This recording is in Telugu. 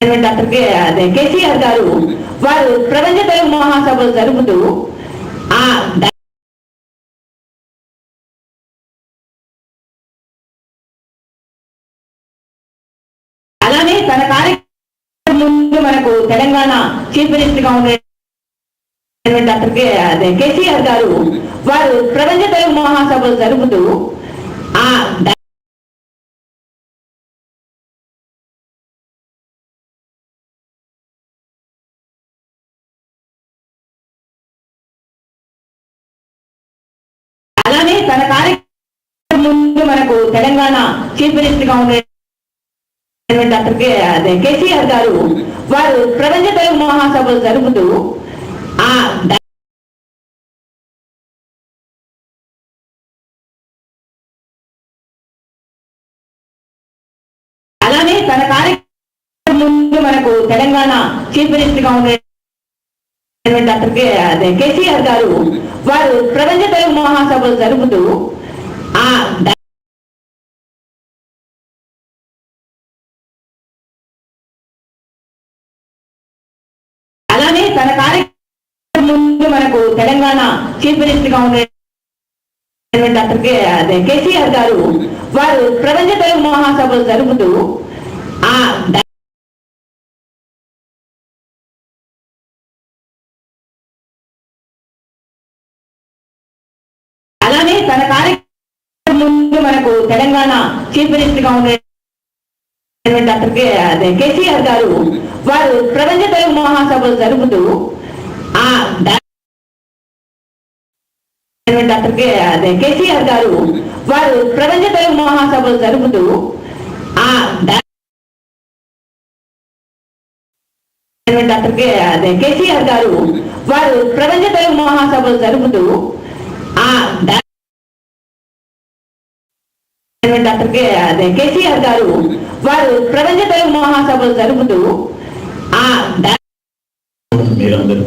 డాక్టర్ అదే కేసీఆర్ గారు వారు ప్రపంచ తెలుగు మహాసభలు జరుపుతూ ఆ అలానే తన కార్యక్రమం ముందు మనకు తెలంగాణ చీఫ్ మినిస్టర్గా ఉండే డాక్టర్ అదే కేసీఆర్ గారు వారు ప్రపంచ తెలుగు మహాసభలు జరుపుతూ ఆ తన కార్యక్రమం ముందు మనకు తెలంగాణ చీఫ్ మినిస్టర్గా ఉండే డాక్టర్ అదే కేసీఆర్ గారు వారు ప్రపంచ తెలుగు మహాసభలు జరుపుతూ ఆ అలానే తన కార్యక్రమం ముందు మనకు తెలంగాణ చీఫ్ మినిస్టర్గా ఉండే డాక్టర్ అదే కేసీఆర్ గారు వారు ప్రపంచ తెలుగు మహాసభలు జరుపుతూ ఆ అలానే తన కార్యక్రమం ముందు మనకు తెలంగాణ చీఫ్ మినిస్టర్గా ఉండే డాక్టర్ అదే కేసీఆర్ గారు వారు ప్రపంచ తెలుగు మహాసభలు జరుపుతూ తన కార్యక్రమం ముందు మనకు తెలంగాణ చీఫ్ మినిస్టర్గా ఉండే డాక్టర్ కేసీఆర్ గారు వారు ప్రపంచ తెలుగు మహాసభలు జరుపుతూ ఆ డాక్టర్ అదే కేసీఆర్ గారు వారు ప్రపంచ తెలుగు మహాసభలు జరుపుతూ ఆ డాక్టర్ అదే కేసీఆర్ గారు వారు ప్రపంచ తెలుగు మహాసభలు జరుపుతూ ఆ డాక్టర్ కేసీఆర్ గారు వారు ప్రపంచ తెలుగు మహాసభలు జరుపుతూ ఆ మీరందరూ